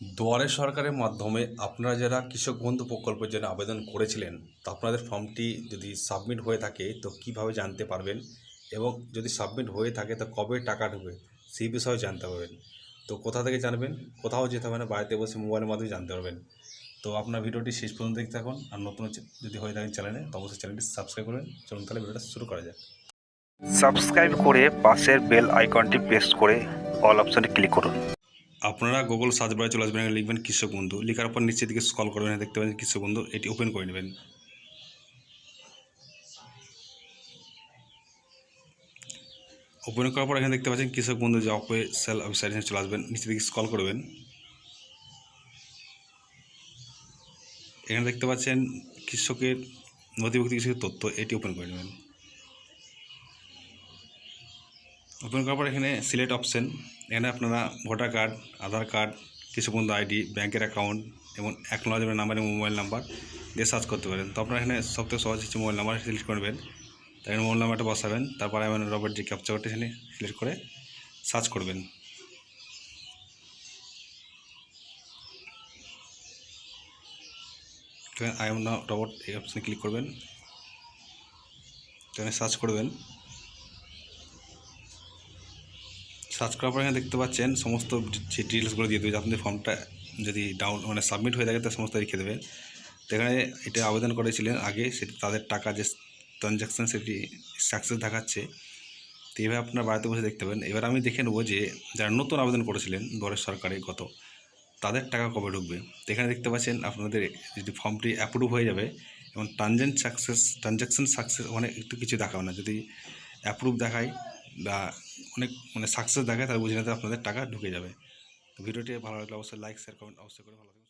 দুয়ারে সরকারের মাধ্যমে আপনারা যারা কৃষক বন্ধু প্রকল্পের জন্য আবেদন করেছিলেন, তো আপনাদের ফর্মটি যদি সাবমিট হয়ে থাকে, তো কীভাবে জানতে পারবেন? এবং যদি সাবমিট হয়ে থাকে, তো কবে টাকা ঢুকবে? সেই বিষয়ে জানতে পারবেন। তো কোথা থেকে জানবেন? কোথাও যেতে হবে না, বাড়িতে বসে মোবাইলের মাধ্যমে জানতে পারবেন। তো আপনার ভিডিওটি শেষ পর্যন্ত দেখতে থাকুন, আর নতুন যদি হয়ে থাকেন চ্যানেলে, তো অবশ্যই চ্যানেলটি সাবস্ক্রাইব করবেন। চলুন তাহলে ভিডিওটা শুরু করা যাক। সাবস্ক্রাইব করে পাশের বেল আইকনটি প্রেস করে অল অপশনে ক্লিক করুন। আপনারা গুগল সার্চ বারে চলে আসবেন, লিখবেন কৃষক বন্ধু। লেখার পর নিচের দিকে স্কল করবেন দেখতে পাবেন কৃষক বন্ধু, এটি ওপেন করে নেবেন। ওপেন করার পর এখানে দেখতে পাচ্ছেন কৃষক বন্ধু যে অফিসিয়াল ওয়েবসাইট চলে আসবেন, নিচের দিকে স্কল করবেন এখানে দেখতে পাচ্ছেন কৃষকের নথিভুক্ত কৃষকের তথ্য, এটি ওপেন করে নেবেন। ওপেন করার পর এখানে সিলেক্ট অপশন এখানে আপনারা ভোটার কার্ড আধার কার্ড কৃষক বন্ধু আইডি ব্যাংকের অ্যাকাউন্ট এবং অ্যাকনোলজমেন্ট নাম্বার এবং মোবাইল নাম্বার দিয়ে সার্চ করতে পারেন। তো আপনারা এখানে সবথেকে সহজ হচ্ছে মোবাইল নাম্বার সিলেক্ট করবেন। তাই মোবাইল নাম্বারটা বসাবেন, তারপরে এমন রবের যে ক্যাপচা কোডটা এখানে সিলেক্ট করে সার্চ করবেন। আই এম না রবট এই অপশানে ক্লিক করবেন। এখানে সার্চ করবেন। করার পর এখানে দেখতে পাচ্ছেন সমস্ত যে ডিটেলসগুলো দিয়ে দেবে আপনাদের ফর্মটা যদি ডাউন মানে সাবমিট হয়ে থাকে তার সমস্ত লিখে দেবে তো এখানে এটা আবেদন করেছিলেন আগে, সেটি তাদের টাকা যে ট্রানজ্যাকশান সেটি সাকসেস দেখাচ্ছে। তো এইভাবে আপনার বাড়িতে বসে দেখতে পাবেন এবার আমি দেখে নেব যে যারা নতুন আবেদন করেছিলেন দুয়ারের সরকারে গত, তাদের টাকা কবে ঢুকবে? তো এখানে দেখতে পাচ্ছেন আপনাদের যদি ফর্মটি অ্যাপ্রুভ হয়ে যাবে এবং ট্রানজেন সাকসেস ট্রানজ্যাকশান সাকসেস অনেক একটু কিছু দেখাবে না। যদি অ্যাপ্রুভ দেখায় বা অনেক মানে সাকসেস দেখায় তাহলে বুঝে নিতে আপনাদের টাকা ঢুকে যাবে। ভিডিওটি ভালো লাগলে অবশ্যই লাইক শেয়ার কমেন্ট অবশ্যই করে ভালো থাকবেন।